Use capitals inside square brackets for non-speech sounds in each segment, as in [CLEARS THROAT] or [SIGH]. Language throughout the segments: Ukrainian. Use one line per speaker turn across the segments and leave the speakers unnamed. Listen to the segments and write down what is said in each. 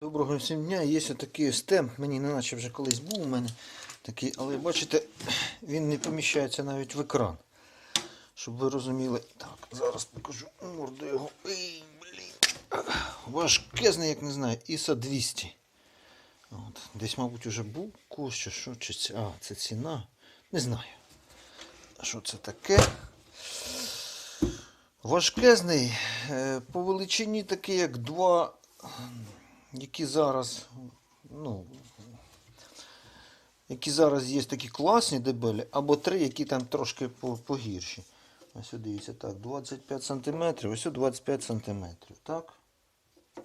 Доброго всім дня. Є такий стемп, мені не наче вже колись був у мене такий, але бачите, він не поміщається навіть в екран. Щоб ви розуміли. Так, зараз покажу морду його. Ей, блін. Важкезний, як не знаю, ISO 200. От. Десь, мабуть, уже був курс чи що, чи це. А, це ціна. Не знаю. Що це таке? Важкезний, е, по величині такий, як два які зараз, ну, які зараз є такі класні дебелі, або три, які там трошки по- погірші. Ось дивіться, так, 25 см, ось от 25 см, так?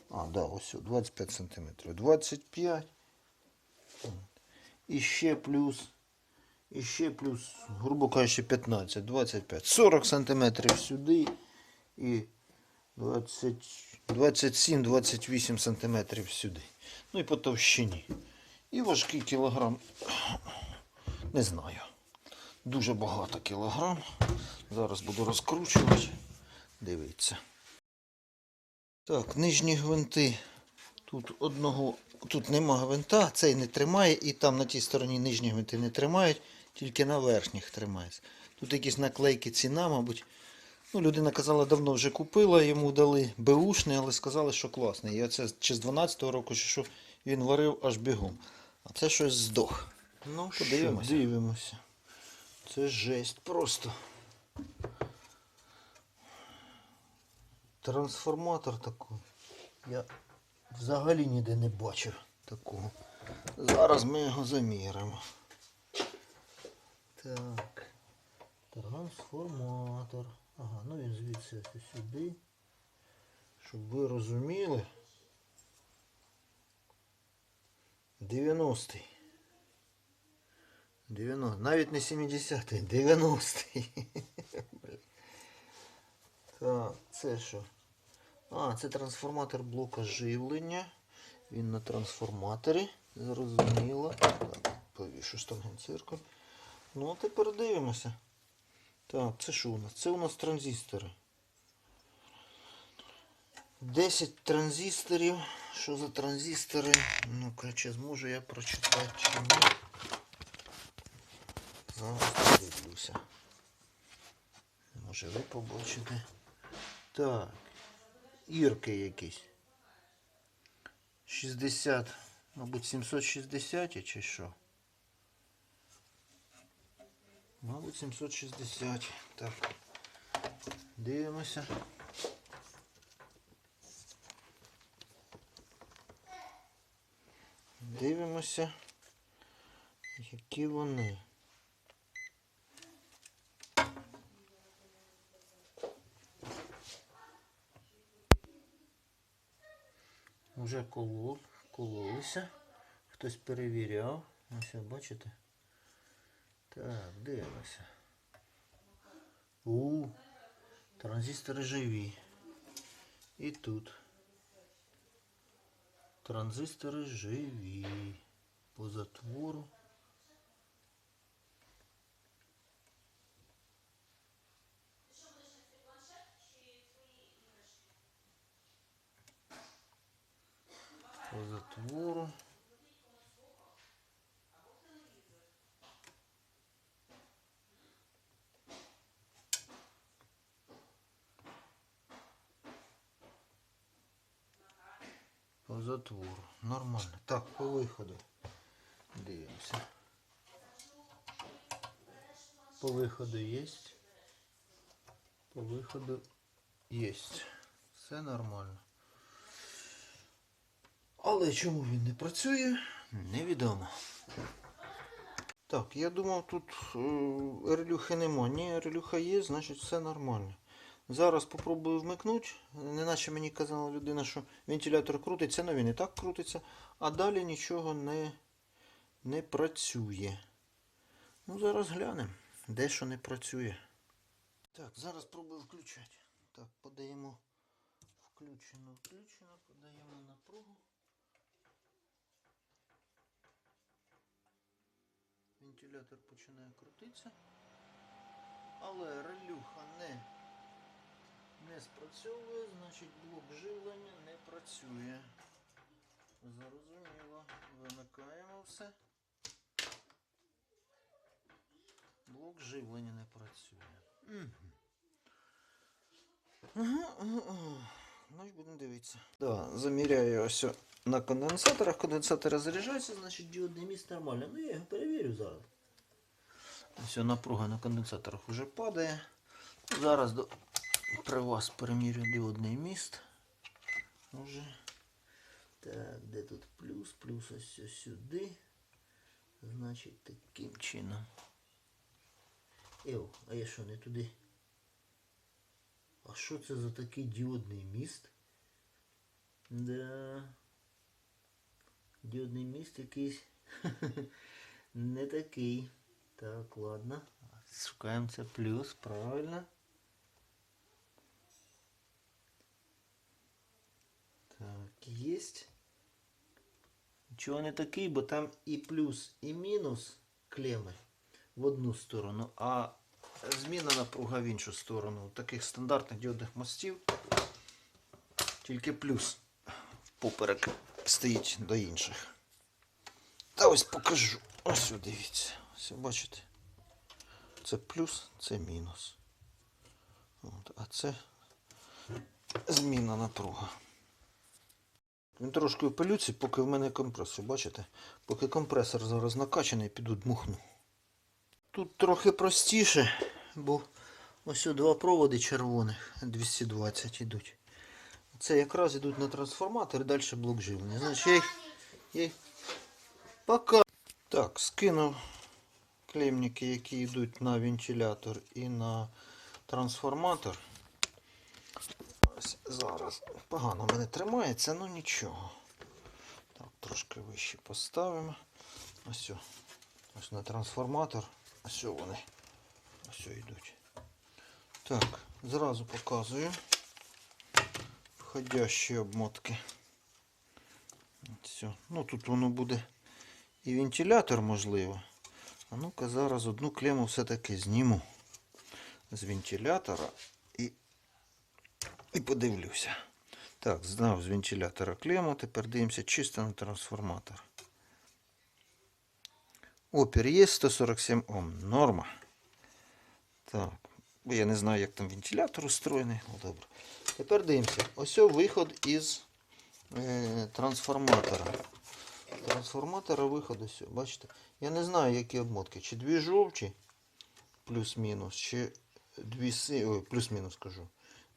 А, да, ось от 25 см. 25. І ще плюс, і ще плюс, грубо кажучи, 15, 25. 40 см сюди і 20, 27-28 см сюди. Ну і по товщині. І важкий кілограм. Не знаю. Дуже багато кілограм. Зараз буду розкручувати. Дивіться. Так, нижні гвинти. Тут одного, тут нема гвинта, цей не тримає, і там на тій стороні нижні гвинти не тримають, тільки на верхніх тримається. Тут якісь наклейки ціна, мабуть. Ну, людина казала, давно вже купила, йому дали беушний, але сказали, що класний. І оце чи з 12-го року, чи що він варив аж бігом. А це щось здох. Ну, подивимося. Дивимося. Це жесть просто. Трансформатор такий. Я взагалі ніде не бачив такого. Зараз ми його заміримо. Так. Трансформатор. Ага, ну він звідси сюди. Щоб ви розуміли. 90-й. 90. Навіть не 70-й, 90-й. Так, це що? А, це трансформатор блока живлення. Він на трансформаторі. Зрозуміло. Так, повішу штангенциркуль. Ну, тепер дивимося. Так, це що у нас? Це у нас транзистори. 10 транзисторів. Що за транзистори? Ну-ка, чи зможу я прочитати чи ні? Зараз подивлюся. Може ви побачите. Так. Ірки якісь. 60, мабуть, 760 чи що? Мабуть, 760. Так. Дивимося. Дивимося, які вони. Уже колол, кололися. Хтось перевіряв. Ось бачите? Так, дивимося. У, транзистори живі. І тут. Транзистори живі. По затвору. По затвору. Затвору. Нормально. Так, по виходу. Дивимося. По виходу є. По виходу є. Все нормально. Але чому він не працює, невідомо. Так, я думав, тут е, релюхи нема. Ні, релюха є, значить все нормально. Зараз попробую вмикнути. Неначе мені казала людина, що вентилятор крутиться, але він і так крутиться, а далі нічого не, не працює. Ну, зараз глянемо, де що не працює. Так, зараз пробую включати. Так, подаємо включено, включено, подаємо напругу. Вентилятор починає крутитися. Але релюха не не спрацьовує, значить блок живлення не працює. Зрозуміло. Вимикаємо все. Блок живлення не працює. Ну і будемо дивитися. Да, заміряю ось на конденсаторах. Конденсатори заряджаються, значить діодний міст нормально. Ну я його перевірю зараз. Ось напруга на конденсаторах вже падає. Зараз до... при вас перемірю діодний міст. Уже. Так, де тут плюс? Плюс ось сюди. Значить, таким чином. Еу, а я що, не туди? А що це за такий діодний міст? Да. Діодний міст якийсь [LAUGHS] не такий. Так, ладно. Шукаємо це плюс, правильно. Так, есть. Чого не такий, бо там і плюс, і мінус клеми в одну сторону, а зміна напруга в іншу сторону. У таких стандартних діодних мостів тільки плюс поперек стоїть до інших. Та ось покажу. Ось дивіться. Ось бачите. Це плюс, це мінус. От, а це зміна напруга. Він трошки у пилюці, поки в мене компресор, бачите? Поки компресор зараз накачаний, піду дмухну. Тут трохи простіше, бо ось два проводи червоних 220 йдуть. Це якраз йдуть на трансформатор і далі блок живлення. Значить, я їх, я пока. Так, скинув клемники, які йдуть на вентилятор і на трансформатор. Зараз погано мене тримається, ну нічого. Так, трошки вище поставимо. Ось, ось на трансформатор. Ось вони. Ось йдуть. Так, зразу показую входящі обмотки. Все. Ну тут воно буде і вентилятор можливо. А ну-ка зараз одну клему все-таки зніму з вентилятора і, і подивлюся. Так, знав з вентилятора клему, тепер дивимося чисто на трансформатор. Опір є 147 Ом. Норма. Так. Бо я не знаю, як там вентилятор устроєний. Ну, добре. Тепер дивимося. Ось виход із е, трансформатора. Трансформатора виход ось. Бачите? Я не знаю, які обмотки. Чи дві жовті, плюс-мінус, чи дві плюс-мінус кажу.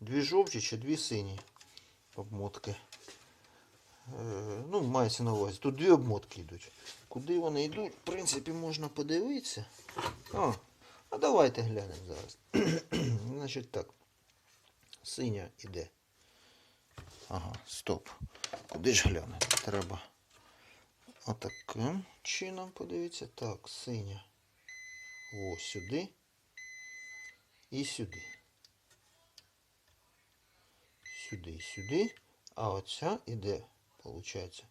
Дві жовті чи дві сині обмотки. Е, ну, мається на увазі. Тут дві обмотки йдуть. Куди вони йдуть, в принципі, можна подивитися. О, а давайте глянемо зараз. [CLEARS THROAT] Значить так. Синя іде. Ага, стоп. Куди ж глянути? Треба отаким чином подивитися. Так, синя. Ось сюди. І сюди. Сюди і сюди. А оця іде, виходить,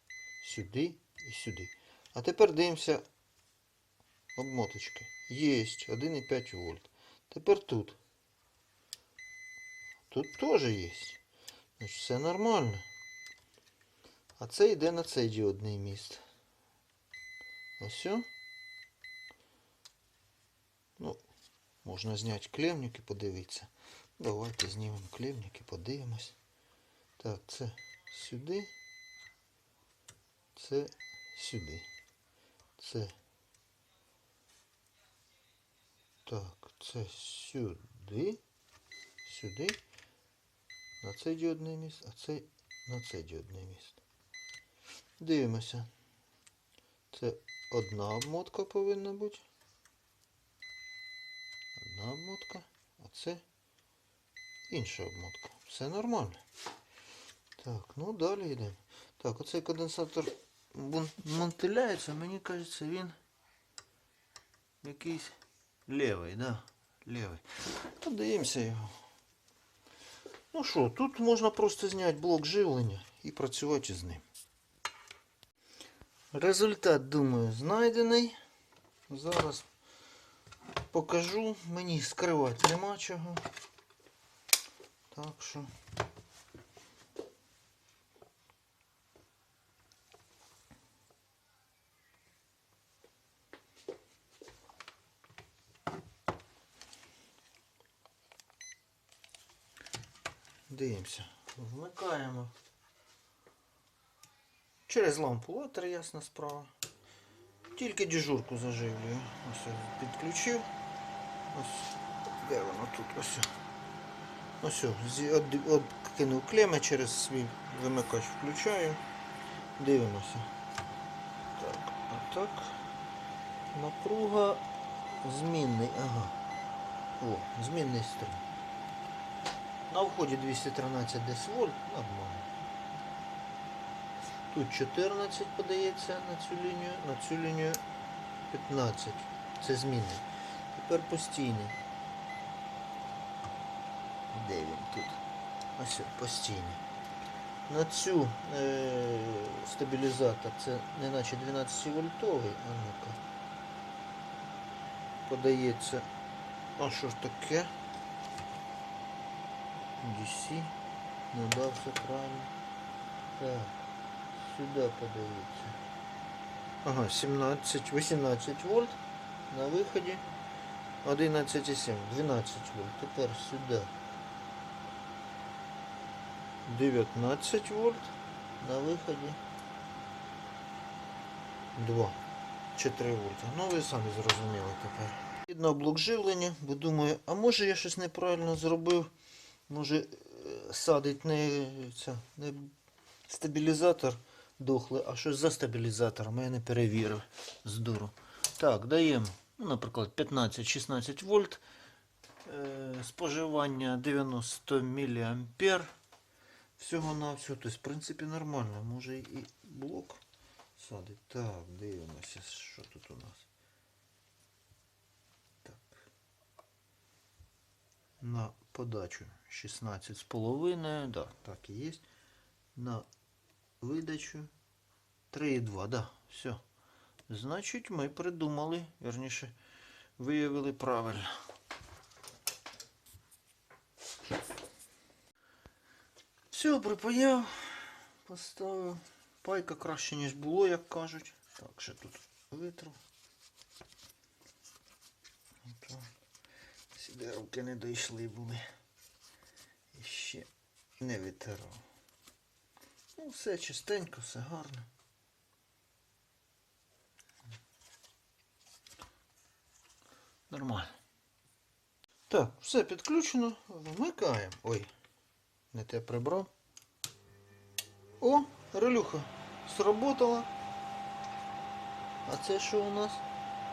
сюди і сюди. А тепер дивимося обмоточки. Єсть 1,5 вольт. Тепер тут. Тут теж є. Значить, все нормально. А це йде на цей діодний міст. Ось. Ну, можна зняти клемник і подивитися. Давайте знімемо клемник і подивимось. Так, це сюди. Це сюди. Це. Так, це сюди. Сюди. На цей діодний міст, а цей на цей діодний міст. Дивимося. Це одна обмотка повинна бути. Одна обмотка, а це інша обмотка. Все нормально. Так, ну далі йдемо. Так, оцей конденсатор монтиляється, мені кажеться, він якийсь лівий, да? Лівий. Подивимося його. Ну що, тут можна просто зняти блок живлення і працювати з ним. Результат, думаю, знайдений. Зараз покажу. Мені скривати нема чого. Так що. Дивимося. Вмикаємо. Через лампу латер, ясна справа. Тільки дежурку заживлюю. Ось я підключив. Ось. Де воно тут? Ось. Ось. Откинув клеми через свій вимикач включаю. Дивимося. Так, а так. Напруга змінний. Ага. О, змінний струм. На вході 213 десь вольт, нормально. Тут 14 подається на цю лінію, на цю лінію 15. Це змінний. Тепер постійний. Де він тут? Ось він, постійний. На цю е- стабілізатор це не наче 12 вольтовий, а ну-ка. Подається. А що ж таке? DC. Не дався правильно. Так. Сюди подається. Ага, 17, 18 вольт. На виході 11,7, 12 вольт. Тепер сюди. 19 вольт. На виході 2. 4 вольта. Ну ви самі зрозуміли тепер. Відно блок живлення, бо думаю, а може я щось неправильно зробив. Може е, садить не, ця, не стабілізатор дохлий, а щось за стабілізатором. Я не перевірив з дуру. Так, даємо, ну, наприклад, 15-16 вольт. Е, споживання 90 мА. Всього на всього. Тобто, в принципі, нормально. Може і блок садить. Так, дивимося, що тут у нас. Так. На подачу 16 з половиною. Да, так і є. На видачу 3,2. Да, все. Значить, ми придумали, верніше, виявили правильно. Все, припаяв, поставив. Пайка краще, ніж було, як кажуть. Так, ще тут витру. Сюди руки не дійшли були. І ще не витирав. Ну, все чистенько, все гарно. Нормально. Так, все підключено. Вмикаємо. Ой, не те прибрав. О, релюха сработала. А це що у нас?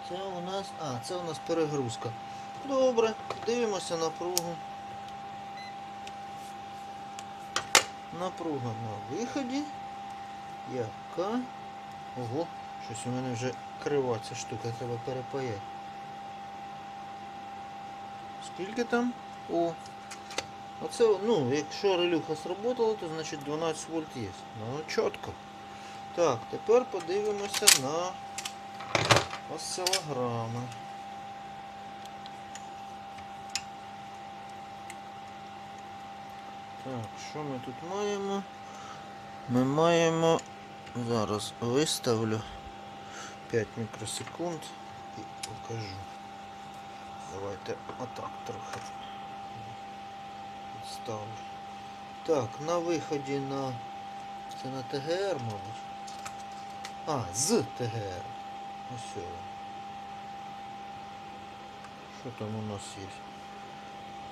Це у нас... А, це у нас перегрузка. Добре, дивимося напругу. Напруга на виході. Яка? Ого, щось у мене вже крива ця штука, треба перепаяти. Скільки там? О. Оце, ну, якщо релюха сработала, то значить 12 вольт є. Ну, чітко. Так, тепер подивимося на осцилограми. Так, що ми тут маємо? Ми маємо, зараз виставлю 5 мікросекунд і покажу. Давайте отак трохи ставлю. Так, на виході на... Це на ТГР, мабуть. А, з ТГР. Ось. Що там у нас є?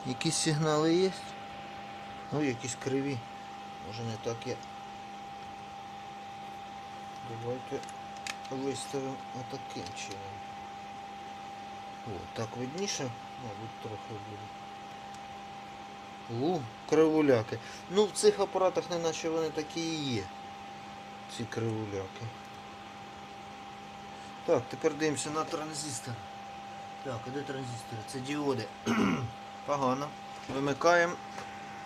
Якісь сигнали є? Ну, якісь криві. Може не так я. Давайте виставимо отаким чином. О, так видніше, мабуть, трохи буде. У, кривуляки. Ну, в цих апаратах не наче вони такі і є. Ці кривуляки. Так, тепер дивимося на транзистор. Так, де транзистори? Це діоди. [CLEARS THROAT] Погано. Вимикаємо,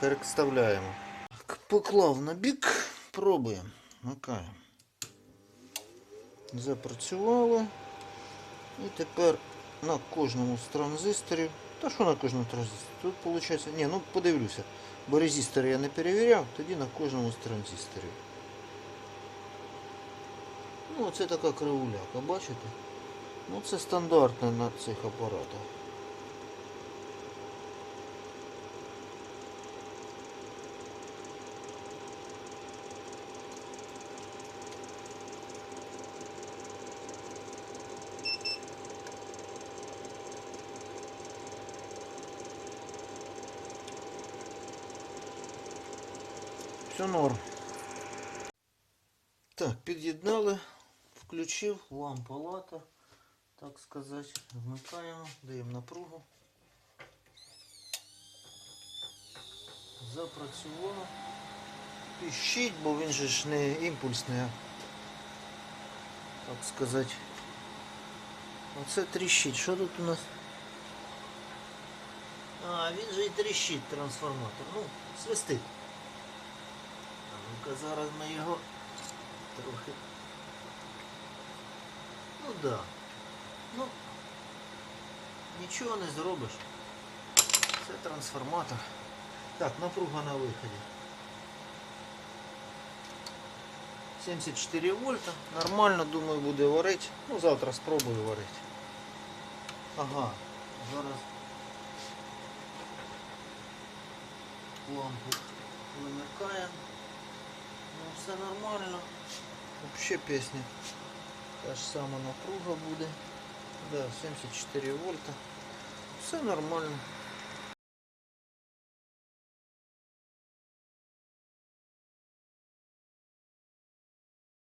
переставляємо. Поклав на бік, пробуємо. Вмикаємо. Запрацювало. І тепер на кожному з транзисторів. Та що на кожному транзисторі? Тут виходить. Ні, ну подивлюся. Бо резистори я не перевіряв, тоді на кожному з транзисторів. Ну, оце така кривуляка, бачите? Ну це стандартно на цих апаратах. Все норм. Так, під'єднали, включив лампа лата, так сказати, вмикаємо, даємо напругу. Запрацював. Піщить, бо він же ж не імпульсний, так сказати. Оце тріщить. Що тут у нас? А, він же і тріщить трансформатор. Ну, свистить. Ну-ка зараз ми його трохи. Ну да. Ну нічого не зробиш. Це трансформатор. Так, напруга на виході. 74 вольта. Нормально, думаю, буде варити. Ну, завтра спробую варити. Ага, зараз лампу вимикаємо. Ну, все нормально. Вообще песня. Та ж сама напруга буде. Да, 74 вольта. Все нормально.